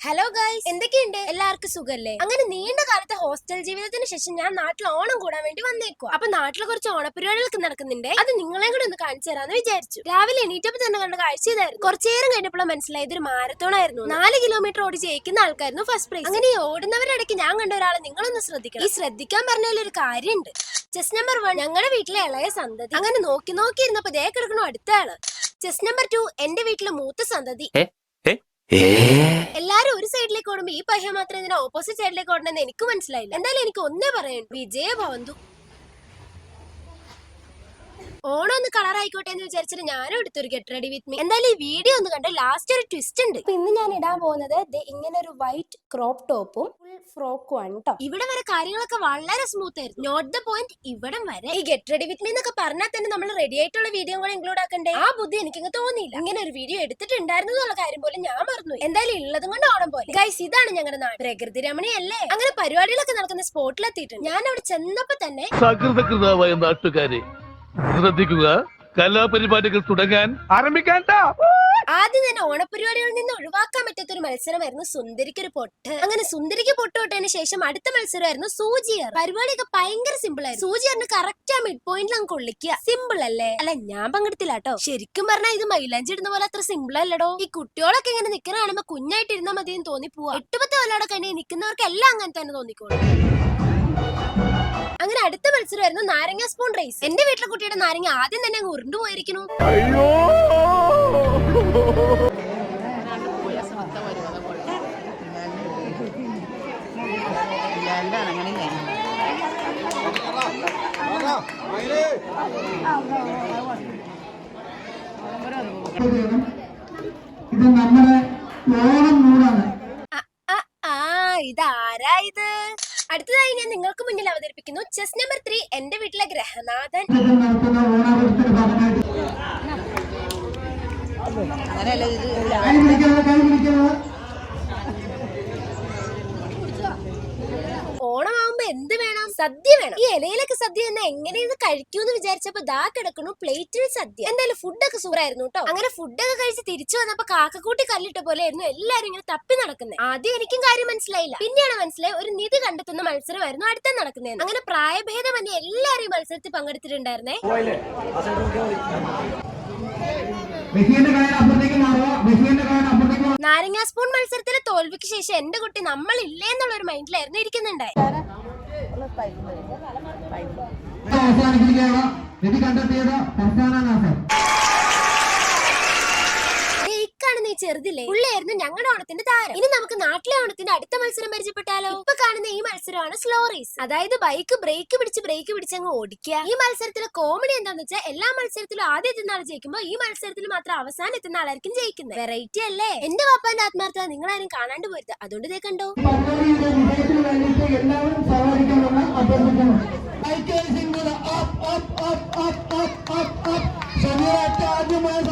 Hello guys എന്തൊക്കെയുണ്ട്? എല്ലാവർക്കും സുഖല്ലേ? അങ്ങനെ നീണ്ട കാലത്തെ ഹോസ്റ്റൽ ജീവിതത്തിന് ശേഷം ഞാൻ നാട്ടിൽ ഓണം കൂടാൻ വേണ്ടി വന്നേക്കുവാ. അപ്പൊ നാട്ടിൽ കുറച്ച് ഓണപരിപാടികളൊക്കെ നടക്കുന്നുണ്ട്. അത് നിങ്ങളെ കൂടെ ഒന്ന് കാണിച്ചു തരാന്ന് വിചാരിച്ചു. രാവിലെ എണീറ്റപ്പോ തന്നെ കണ്ട കാഴ്ച ഇതായിരുന്നു കുറച്ചു നേരം കഴിഞ്ഞപ്പോഴാണ് മനസ്സിലായത് ഒരു മാരത്തോൺ ആയിരുന്നു നാല് കിലോമീറ്റർ ഓടി ജയിക്കുന്ന ആൾക്കായിരുന്നു ഫസ്റ്റ് പ്രൈസ് അങ്ങനെ ഈ ഓടുന്നവരുടെ ഞാൻ കണ്ട ഒരാളെ നിങ്ങളൊന്ന് ശ്രദ്ധിക്കണം. ഈ ശ്രദ്ധിക്കാൻ പറഞ്ഞതിലൊരു കാര്യമുണ്ട്. ചെസ് നമ്പർ വൺ ഞങ്ങളുടെ വീട്ടിലെ ഇളയ സന്തതി. അങ്ങനെ നോക്കി നോക്കി ഇരുന്നപ്പോ ദേ കിടക്കണു അടുത്ത ആൾ ചെസ് നമ്പർ ടു എന്റെ വീട്ടിലെ മൂത്ത സന്തതി. എല്ലാരും ഒരു സൈഡിലേക്ക് ഓടുമ്പോ ഈ പയ്യ മാത്രം ഇതിന് ഓപ്പോസിറ്റ് സൈഡിലേക്ക് ഓടണമെന്ന് എനിക്ക് മനസ്സിലായില്ല. എന്തായാലും എനിക്ക് ഒന്നേ പറയാനുണ്ട് വിജയ ഭവന്തു ഓണം ഒന്ന് കളർ ആയിക്കോട്ടെ എന്ന് വിചാരിച്ചിട്ട് ഞാനും എടുത്തൊരു ഗെറ്റ് റെഡി വിത്ത് മീ എന്തായാലും ഈ വീഡിയോ ഒന്ന് കണ്ട് ലാസ്റ്റ് ഒരു ട്വിസ്റ്റ് ഉണ്ട്. അപ്പൊ ഇന്ന് ഞാൻ ഇടാൻ പോകുന്നത് ദേ ഇങ്ങനെ ഒരു വൈറ്റ് ക്രോപ്പ് ടോപ്പും ഫുൾ ഫ്രോക്കും ആണ് കേട്ടോ ഇവിടെ വരെ കാര്യങ്ങളൊക്കെ വളരെ സ്മൂത്ത് ആയിരുന്നു. നോട്ട് ദ പോയിന്റ് ഇവിടം വരെ ഈ ഗെറ്റ് റെഡി വിത്ത് മീ എന്നൊക്കെ പറഞ്ഞാൽ തന്നെ നമ്മൾ റെഡി ആയിട്ടുള്ള വീഡിയോ കൂടെ ഇൻക്ലൂഡ് ആക്കണ്ടേ? ആ ബുദ്ധി എനിക്കങ്ങ് തോന്നിയില്ല. ഇങ്ങനെ ഒരു വീഡിയോ എടുത്തിട്ടുണ്ടായിരുന്നു എന്നുള്ള കാര്യം പോലും ഞാൻ മറന്നു എന്തായാലും ഉള്ളതും കൊണ്ട് ഓണം പോലെ. ഗൈസ് ഇതാണ് ഞങ്ങളുടെ നാട്. പ്രകൃതി രമണിയല്ലേ? അങ്ങനെ പരിപാടികളൊക്കെ നടക്കുന്ന സ്പോട്ടിലെത്തിയിട്ടുണ്ട് ഞാൻ അവിടെ ചെന്നപ്പോ തന്നെ സകൃതകൃതാവായ നാട്ടുകാരെ ശ്രദ്ധിക്കുക. കലാപരിപാടികൾ തുടങ്ങാൻ ആരംഭിക്കാൻ ആദ്യം തന്നെ ഓണപരിപാടികളിൽ നിന്ന് ഒഴിവാക്കാൻ പറ്റാത്ത ഒരു മത്സരമായിരുന്നു സുന്ദരിക്ക് ഒരു പൊട്ട്. അങ്ങനെ സുന്ദരിക്ക് പൊട്ട് തൊട്ടതിന് ശേഷം അടുത്ത മത്സരമായിരുന്നു സൂചിയർ പരിപാടിയൊക്കെ ഭയങ്കര സിമ്പിൾ ആയിരുന്നു. സൂചിയറിന് കറക്റ്റ് ആ മിഡ് പോയിന്റിൽ അങ്ങ് കൊള്ളിക്കുക. സിമ്പിൾ അല്ലേ? അല്ല ഞാൻ പങ്കെടുത്തില്ല കേട്ടോ ശരിക്കും പറഞ്ഞാൽ ഇത് മൈലാഞ്ചി ഇടുന്ന പോലെ അത്ര സിമ്പിൾ അല്ലടോ. ഈ കുട്ടികളൊക്കെ ഇങ്ങനെ നിൽക്കുന്ന കാണുമ്പോ കുഞ്ഞായിട്ട് ഇരുന്നാൽ മതി തോന്നിപ്പോവാ. എട്ടുപത്ത് കൊല്ലയുടെ കഴിഞ്ഞ് നിൽക്കുന്നവർക്ക് എല്ലാം അങ്ങനെ തന്നെ തോന്നിക്കോളും. അങ്ങനെ അടുത്ത മത്സരമായിരുന്നു നാരങ്ങ സ്പൂൺ റേസ് എന്റെ വീട്ടിലെ കുട്ടിയുടെ നാരങ്ങ ആദ്യം തന്നെ അങ്ങ് ഉരുണ്ടു പോയിരിക്കുന്നു. അയ്യോ! ഇത് നമ്മുടെ ഓണം മൂടാണ്. ആ, ആ, ആ ഇതാരാ ഇത്? അടുത്തതായി ഞാൻ നിങ്ങൾക്ക് മുന്നിൽ അവതരിപ്പിക്കുന്നു. ചെസ് നമ്പർ ത്രീ എന്റെ വീട്ടിലെ ഗ്രഹനാഥൻ. ഇത് നടത്തുന്ന ഓണാഘോഷത്തിന്റെ ഭാഗമായിട്ട് കൈ പിടിക്കാതെ കൈ പിടിക്കാതെ ഓണമാകുമ്പോ എന്ത് വേണം സദ്യ വേണം. ഈ ഇലയിലൊക്കെ സദ്യ തന്നെ എങ്ങനെയെന്ന് കഴിക്കൂന്ന് വിചാരിച്ചപ്പോ ദാ കിടക്കണു പ്ലേറ്റിൽ സദ്യ. എന്തായാലും ഫുഡൊക്കെ സൂറായിരുന്നു കേട്ടോ. അങ്ങനെ ഫുഡൊക്കെ കഴിച്ച് തിരിച്ചു വന്നപ്പോ കാക്കക്കൂട്ടി കല്ലിട്ട പോലെ ആയിരുന്നു എല്ലാരും ഇങ്ങനെ തപ്പി നടക്കുന്നത് ആദ്യം എനിക്കും കാര്യം മനസ്സിലായില്ല. പിന്നെയാണ് മനസ്സിലായി ഒരു നിധി കണ്ടെത്തുന്ന മത്സരമായിരുന്നു അടുത്ത നടക്കുന്നത് അങ്ങനെ പ്രായഭേദമന്യേ എല്ലാരും ഈ മത്സരത്തിൽ പങ്കെടുത്തിട്ടുണ്ടായിരുന്നേ. നാരങ്ങാ സ്പൂൺ മത്സരത്തിലെ തോൽവിക്ക് ശേഷം എന്റെ കുട്ടി നമ്മൾ ഇല്ലേ എന്നുള്ള ഒരു മൈൻഡിലായിരുന്നു ഇരിക്കുന്നുണ്ടായി పైపు పైపు ఎందుకంటే తేడా ప్రస్థానాలు సార్ ചെറുതില്ലേ? പുള്ളിയായിരുന്നു ഞങ്ങളുടെ ഓണത്തിന്റെ താരം. ഇനി നമുക്ക് നാട്ടിലെ ഓണത്തിന്റെ അടുത്ത മത്സരം പരിചയപ്പെട്ടാലോ? ഇപ്പൊ കാണുന്ന ഈ മത്സരമാണ് സ്ലോ റേസ് അതായത് ബൈക്ക് ബ്രേക്ക് പിടിച്ച് ബ്രേക്ക് പിടിച്ച് അങ്ങ് ഓടിക്കുക. ഈ മത്സരത്തിലെ കോമഡി എന്താന്ന് വെച്ചാൽ എല്ലാ മത്സരത്തിലും ആദ്യം എത്തുന്ന ആൾ ജയിക്കുമ്പോ ഈ മത്സരത്തിൽ മാത്രം അവസാനം എത്തുന്ന ആളായിരിക്കും ജയിക്കുന്നത്. വെറൈറ്റി അല്ലേ? എന്റെ പാപ്പാന്റെ ആത്മാർത്ഥത നിങ്ങൾ ആരും കാണാണ്ട് പോരുത്. അതുകൊണ്ട് ഇതേ കണ്ടോ? എല്ലാവരും സഹകരിക്കണമെന്ന് അഭ്യർത്ഥിക്കുന്നു ആദ്യമായി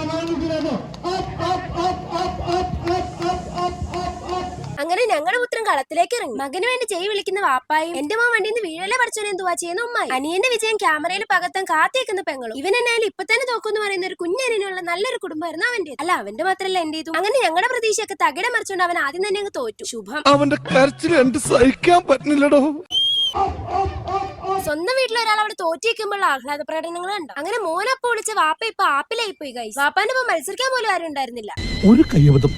അങ്ങനെ ഞങ്ങളുടെ പുത്രൻ കളത്തിലേക്ക് ഇറങ്ങി. മകന് വേണ്ടി ജയ് വിളിക്കുന്ന വാപ്പായും എന്റെ മോൻ വണ്ടിയിൽ നിന്ന് വീഴലെ പഠിച്ചവനെ എന്തുവാ ചെയ്യുന്ന ഉമ്മായി. അനിയന്റെ വിജയം ക്യാമറയിൽ പകർത്താൻ കാത്തിയേക്കുന്ന പെങ്ങളും. ഇവൻ എന്നാലും ഇപ്പൊ തന്നെ തോക്കുന്ന് പറയുന്ന ഒരു കുഞ്ഞനിനുള്ള നല്ലൊരു കുടുംബമായിരുന്നു അവന്റെ അല്ല അവന്റെ മാത്രല്ല എന്റേതും. അങ്ങനെ ഞങ്ങളുടെ പ്രതീക്ഷയൊക്കെ തകിടം മറിച്ചുകൊണ്ട് അവൻ ആദ്യം തന്നെ അങ്ങ് തോറ്റു. ശുഭം. അവന്റെ കരച്ചിൽ സഹിക്കാൻ പറ്റുന്നില്ലടോ. സ്വന്തം വീട്ടിൽ ഒരാൾ അവിടെ തോറ്റിരിക്കുമ്പോൾ ആഹ്ലാദ പ്രകടനങ്ങൾ കണ്ടു അങ്ങനെ മോനപ്പോ വിളിച്ച വാപ്പ ഇപ്പൊ ആപ്പിലായി പോയി ഗൈസ് വാപ്പാന്റെ ഒപ്പം മത്സരിക്കാൻ പോലും ആരും ഉണ്ടായിരുന്നില്ല. ഒരു കയ്യബദ്ധം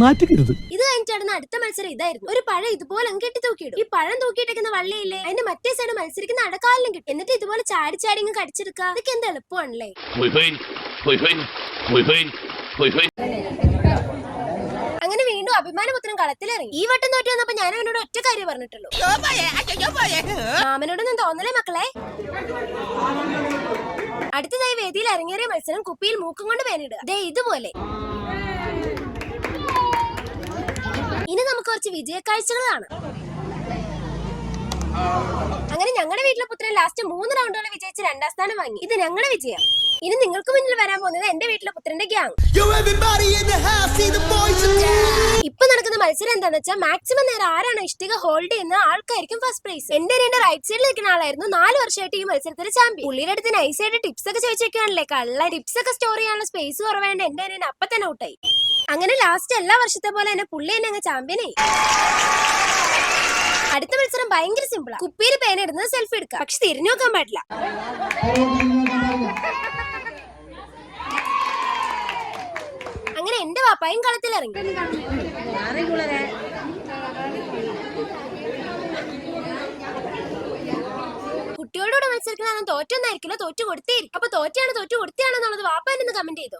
നാറ്റുകരുത്. ഇത് കഴിഞ്ഞിട്ടാണ് അടുത്ത മത്സരം ഇതായിരുന്നു. ഒരു പഴം ഇതുപോലെ അങ്ങ് കെട്ടി തൂക്കിയിടും. ഈ പഴം തൂക്കിയിട്ടേക്കുന്ന വള്ളിയില്ലേ? അതിന്റെ മറ്റേ സൈഡ് മത്സരിക്കുന്ന അടക്കാലും കിട്ടും. എന്നിട്ട് ഇതുപോലെ ചാടി ചാടി ഇങ്ങ് കടിച്ചെടുക്കുക. അതൊക്കെ എന്ത് എളുപ്പമാണല്ലേ? അഭിമാനപുത്രം കളത്തിലിറങ്ങി. ഈ വട്ടം തോറ്റി വന്നപ്പോ ഞാൻ അവനോട് ഒറ്റ കാര്യം പറഞ്ഞിട്ടുള്ളൂ. മാമനോടൊന്നും തോന്നലേ മക്കളെ? അടുത്തതായി വേദിയിൽ അരങ്ങേറിയ മത്സരം കുപ്പിയിൽ മൂക്കും കൊണ്ട് പേനിടുക. ദേ ഇതുപോലെ. ഇനി നമുക്ക് കുറച്ച് വിജയക്കാഴ്ചകൾ കാണാം. അങ്ങനെ ഞങ്ങളുടെ വീട്ടിലെ പുത്രൻ ലാസ്റ്റ് മൂന്ന് റൗണ്ടുകൾ വിജയിച്ച് രണ്ടാം സ്ഥാനം വാങ്ങി. ഇത് ഞങ്ങളുടെ വിജയം. ഇനി നിങ്ങൾക്ക് മുന്നിൽ വരാൻ പോകുന്നത് എന്റെ വീട്ടിലെ പുത്രന്റെ ഗ്യാങ് ഇപ്പൊ നടക്കുന്ന മത്സരം എന്താണെന്ന് വെച്ചാൽ മാക്സിമം നേരം ആരാണ് ഇഷ്ടിക ഹോൾഡ് ചെയ്യുന്ന ആൾക്കായിരിക്കും ഫസ്റ്റ് പ്രൈസ് എന്റെ രണ്ട് റൈറ്റ് സൈഡിൽ നിൽക്കുന്ന ആളായിരുന്നു നാല് വർഷമായിട്ട് ഈ മത്സരത്തിൽ ചാമ്പ്യൻ പുള്ളിയുടെ അടുത്ത് നൈസായിട്ട് ടിപ്സ് ഒക്കെ ചോദിച്ചേക്കാണല്ലേ കള്ള ടിപ്സ് ഒക്കെ സ്റ്റോർ ചെയ്യാനുള്ള സ്പേസ് കുറവേണ്ട എന്റെ അനിയൻ അപ്പൊ തന്നെ ഔട്ടായി അങ്ങനെ ലാസ്റ്റ് എല്ലാ വർഷത്തെ പോലെ തന്നെ പുള്ളി തന്നെ അങ്ങ് ചാമ്പ്യനായി അടുത്ത മത്സരം ഭയങ്കര സിമ്പിളാണ് കുപ്പിയിൽ പേന ഇടുന്നത് സെൽഫി എടുക്കുക. പക്ഷെ തിരിഞ്ഞു നോക്കാൻ പാടില്ല. എന്റെ വാപ്പായും കളത്തിലിറങ്ങി. കുട്ടിയോടുകൂടെ മത്സരിക്കുന്ന തോറ്റൊന്നായിരിക്കില്ല തോറ്റു കൊടുത്തേ അപ്പൊ തോറ്റാണ് തോറ്റു കൊടുത്താണെന്നുള്ളത് വാപ്പ എന്നെ കമന്റ് ചെയ്തു.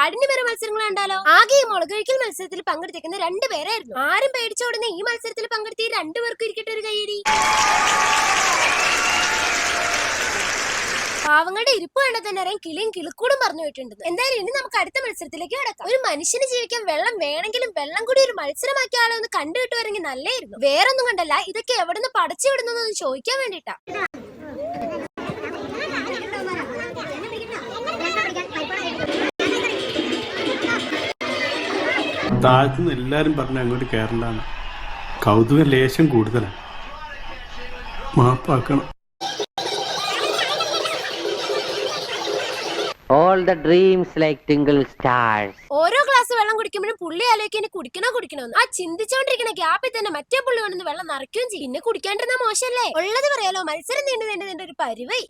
കാടിന്റെ പേര് മത്സരങ്ങൾ കണ്ടാലോ? ആകെ ഈ മുളക് കഴിക്കൽ മത്സരത്തിൽ പങ്കെടുത്തിരിക്കുന്ന രണ്ട് പേരായിരുന്നു. ആരും പേടിച്ചോടുന്ന ഈ മത്സരത്തിൽ പങ്കെടുത്ത ഈ രണ്ടുപേർക്കും ഇരിക്കട്ടെ ഒരു കയ്യടി. പാവങ്ങളുടെ ഇരിപ്പ് കണ്ടാൽ തന്നെ അറിയാം. കിളിയും കിളിക്കൂടും പറഞ്ഞു പോയിട്ടുണ്ട്. എന്തായാലും ഇനി നമുക്ക് അടുത്ത മത്സരത്തിലേക്ക് കിടക്കാം. ഒരു മനുഷ്യന് ജീവിക്കാൻ വെള്ളം വേണമെങ്കിലും വെള്ളം കൂടി ഒരു മത്സരമാക്കിയാലോ ഒന്ന് കണ്ടു കിട്ടുമായിരുന്നെങ്കിൽ നല്ലായിരുന്നു. വേറൊന്നും കണ്ടല്ല. ഇതൊക്കെ എവിടെ നിന്ന് പടച്ചു വിടുന്നതെന്ന് ചോദിക്കാൻ വേണ്ടിട്ടാ താഴത്തുനിന്ന് എല്ലാവരും പറഞ്ഞു അങ്ങോട്ട് കയറണ്ടാണ് കൗതുക ലേശം കൂടുതലാണ് മാപ്പാക്കണം. All the dreams like twinkle stars. ഓരോ ഗ്ലാസ് വെള്ളം കുടിക്കുമ്പോഴും പുള്ളി ആലോചിക്കാൻ കുടിക്കണോ കുടിക്കണോന്ന് ആ ചിന്തിച്ചോണ്ടിരിക്കുന്ന ഗ്യാപ്പിൽ തന്നെ മറ്റേ പുള്ളി കൊണ്ടുവന്ന് വെള്ളം നിറയ്ക്കുകയും ചെയ്യും. പിന്നെ കുടിക്കാണ്ടിരുന്ന മോശമല്ലേ? ഉള്ളത് പറയാലോ മത്സരം നീണ്ടു നീണ്ടു നീണ്ട ഒരു പരിവായി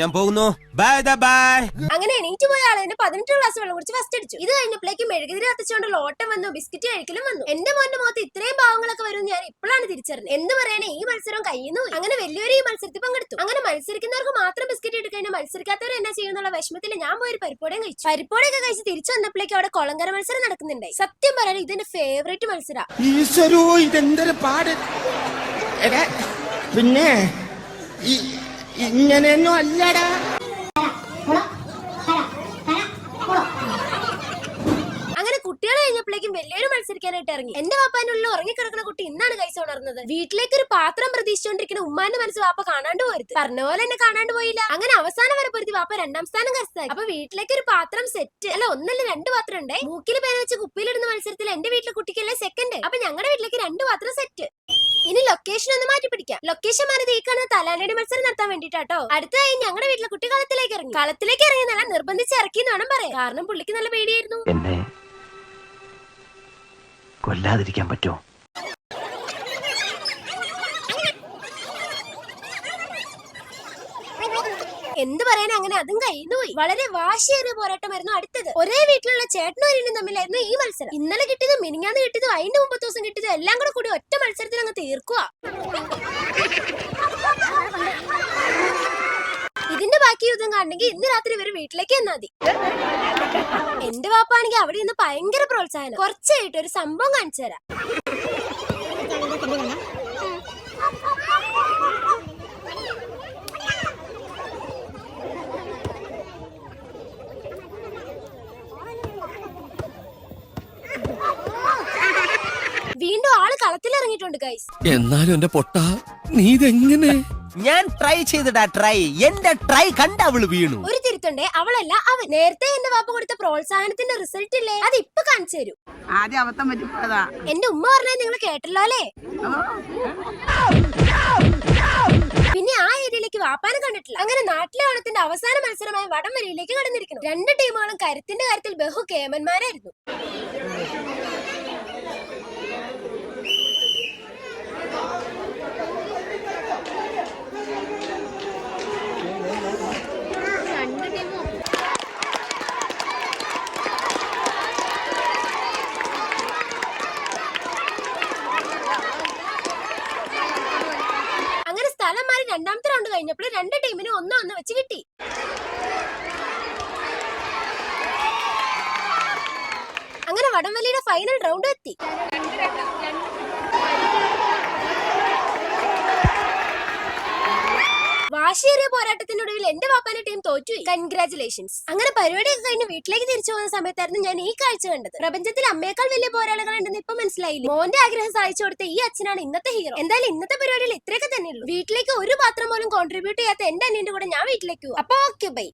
ഞാൻ പോകുന്നു. ബൈ ബൈ അങ്ങനെ എണീറ്റ് പോയ ആളെ പതിനെട്ട് ഗ്ലാസ് വെള്ളം കുടിച്ച് ഫസ്റ്റ് അടിച്ചു. ഇത് കഴിഞ്ഞപ്പോഴേക്ക് മെഴുകുതിരി കത്തിച്ചുകൊണ്ടുള്ള ഓട്ടം വന്നു ബിസ്ക്കറ്റ് കഴിക്കലും വന്നു. എന്റെ മോന്റെ മുഖത്ത് ഇത്രയും ഭാവങ്ങളൊക്കെ വരും ഞാൻ ഇപ്പോഴാണ് തിരിച്ചറിഞ്ഞത്. എന്ത് പറയാനേ ഈ മത്സരം കയ്യുന്നു അങ്ങനെ വലിയൊരു ഈ മത്സരത്തിൽ പങ്കെടുത്തു. അങ്ങനെ മത്സരിക്കുന്നവർക്ക് മാത്രം ബിസ്ക്കറ്റ് എടുക്കാൻ മത്സരിക്കാത്തവർ എന്നാ ചെയ്യുന്നുള്ള വിഷമത്തിൽ ഞാൻ പോയി ഒരു പരിപ്പോടയും കഴിച്ചു. പരിപ്പോടയൊക്കെ കഴിച്ച് തിരിച്ചു വന്നപ്പോഴേക്കും അവിടെ കൊളങ്കര മത്സരം നടക്കുന്നുണ്ടായി. സത്യം പറയാൻ ഇതെന്റെ ഫേവറേറ്റ് മത്സരാ. ഈശ്വരോ ഇതെന്തൊരു പാട്. എടാ പിന്നെ ഈ- ഇങ്ങനെയൊന്നും അല്ലടാ അങ്ങനെ കഴിഞ്ഞപ്പോഴേക്കും വലിയൊരു മത്സരിക്കാനായിട്ട് ഇറങ്ങി. എന്റെ വാപ്പാനുള്ള ഉറങ്ങിക്കിടക്കുന്ന കുട്ടി ഇന്നാണ് കൈസ് ഉണർന്നത്. വീട്ടിലേക്ക് ഒരു പാത്രം പ്രതീക്ഷിച്ചുകൊണ്ടിരിക്കുന്ന ഉമ്മാന്റെ മനസ്സ് വാപ്പ കാണാണ്ട് പോരുത് പറഞ്ഞ പോലെ എന്നെ കാണാണ്ട് പോയില്ല. അങ്ങനെ അവസാനം വരെ പൊരുത്തി വാപ്പ രണ്ടാം സ്ഥാനം കരസ്ഥായി അപ്പൊ വീട്ടിലേക്ക് ഒരു പാത്രം സെറ്റ് അല്ല ഒന്നല്ല രണ്ട് പാത്രം ഉണ്ട്. മൂക്കിൽ പേന വെച്ച് കുപ്പിയിലിടുന്ന മത്സരത്തിൽ എന്റെ വീട്ടിലെ കുട്ടിക്കല്ലേ സെക്കൻഡ് അപ്പൊ ഞങ്ങളുടെ വീട്ടിലേക്ക് രണ്ട് പാത്രം സെറ്റ് ഇനി ലൊക്കേഷൻ ഒന്ന് മാറ്റി പിടിക്കാം. ലൊക്കേഷൻ മാറിയത് ഈ കാണുന്ന തലാനയുടെ മത്സരം നടത്താൻ വേണ്ടിട്ടാട്ടോ. അടുത്തതായി ഞങ്ങളുടെ വീട്ടിലെ കുട്ടി കളത്തിലേക്ക് ഇറങ്ങി. കളത്തിലേക്ക് ഇറങ്ങി നല്ല നിർബന്ധിച്ച് ഇറക്കി എന്ന് വേണം പറയാം കാരണം പുള്ളിക്ക് നല്ല പേടിയായിരുന്നു. കൊല്ലാതിരിക്കാൻ പറ്റുമോ? എന്ത് പറയാൻ അങ്ങനെ? അതും കയ്യിന്ന് പോയി. വളരെ വാശിയേറിയ പോരാട്ടമായിരുന്നു അടുത്തത്. ഒരേ വീട്ടിലുള്ള ചേട്ടനും തമ്മിലായിരുന്നു ഈ മത്സരം. ഇന്നലെ കിട്ടിയത് മിനിഞ്ഞാന്ന് കിട്ടിയതും അതിന്റെ മുമ്പത്തെ ദിവസം കിട്ടിയതും എല്ലാം കൂടെ കൂടി ഒറ്റ മത്സരത്തിൽ അങ്ങ് തീർക്കുക ഇതിന്റെ ബാക്കി യുദ്ധം കാണണമെങ്കിൽ ഇന്ന് രാത്രി ഇവർ വീട്ടിലേക്ക് എന്നാ മതി. എന്റെ വാപ്പാണെങ്കിൽ അവിടെ നിന്ന് ഭയങ്കര പ്രോത്സാഹനം. കുറച്ചായിട്ട് ഒരു സംഭവം കാണിച്ചു തരാം. വീണ്ടും ആൾ കളത്തിലിറങ്ങിയിട്ടുണ്ട് ഗൈസ് എന്നാലും എന്റെ പൊട്ട നീ ഇതെങ്ങനെ? ഞാൻ ട്രൈ ചെയ്തിടാ ട്രൈ എന്റെ ട്രൈ കണ്ട അവൾ വീണു. ഒരു തിരുത്തുണ്ടേ അവളല്ല അവൻ നേരത്തെ എന്റെ വാപ്പ കൊടുത്ത പ്രോത്സാഹനത്തിന്റെ റിസൾട്ട് ഇല്ലേ? അത് ഇപ്പൊ കാണിച്ചു തരും. ആദ്യം അബദ്ധം പറ്റിപ്പോയതാ എന്റെ ഉമ്മ പറഞ്ഞത് നിങ്ങൾ കേട്ടല്ലോ അല്ലേ? പിന്നെ ആ ഏരിയയിലേക്ക് വാപ്പാനെ കണ്ടിട്ടില്ല. അങ്ങനെ നാട്ടിലെ ഓണത്തിന്റെ അവസാന മത്സരമായ വടംവലിയിലേക്ക് കടന്നിരിക്കുന്നു. രണ്ട് ടീമുകളും കരുത്തിന്റെ കാര്യത്തിൽ ബഹു കേമന്മാരായിരുന്നു അങ്ങനെ സ്ഥലം മാറി രണ്ടാമത്തെ റൗണ്ട് കഴിഞ്ഞപ്പോൾ രണ്ട് ടീമിനും ഒന്ന് ഒന്ന് വെച്ച് കിട്ടി. അങ്ങനെ വടംവലിയുടെ ഫൈനൽ റൗണ്ട് എത്തി. വാശിയേറിയ പോരാട്ടത്തിനൊടുവിൽ എന്റെ വാപ്പാന്റെ ടീം തോറ്റു. കൺഗ്രാചുലേഷൻസ് അങ്ങനെ പരിപാടിയൊക്കെ കഴിഞ്ഞ് വീട്ടിലേക്ക് തിരിച്ചു പോകുന്ന സമയത്തായിരുന്നു ഞാൻ ഈ കാഴ്ച കണ്ടത്. പ്രപഞ്ചത്തിൽ അമ്മയേക്കാൾ വലിയ പോരാളികൾ ഉണ്ടെന്ന് ഇപ്പൊ മനസ്സിലായില്ല? മോന്റെ ആഗ്രഹം സാധിച്ചു കൊടുത്ത ഈ അച്ഛനാണ് ഇന്നത്തെ ഹീറോ എന്തായാലും ഇന്നത്തെ പരിപാടിയിൽ ഇത്രയൊക്കെ തന്നെയുള്ളൂ. വീട്ടിലേക്ക് ഒരു പാത്രം പോലും കോൺട്രിബ്യൂട്ട് ചെയ്യാത്ത എന്റെ അനിയന്റെ കൂടെ ഞാൻ വീട്ടിലേക്ക് പോകും. അപ്പൊ ഓക്കെ ബൈ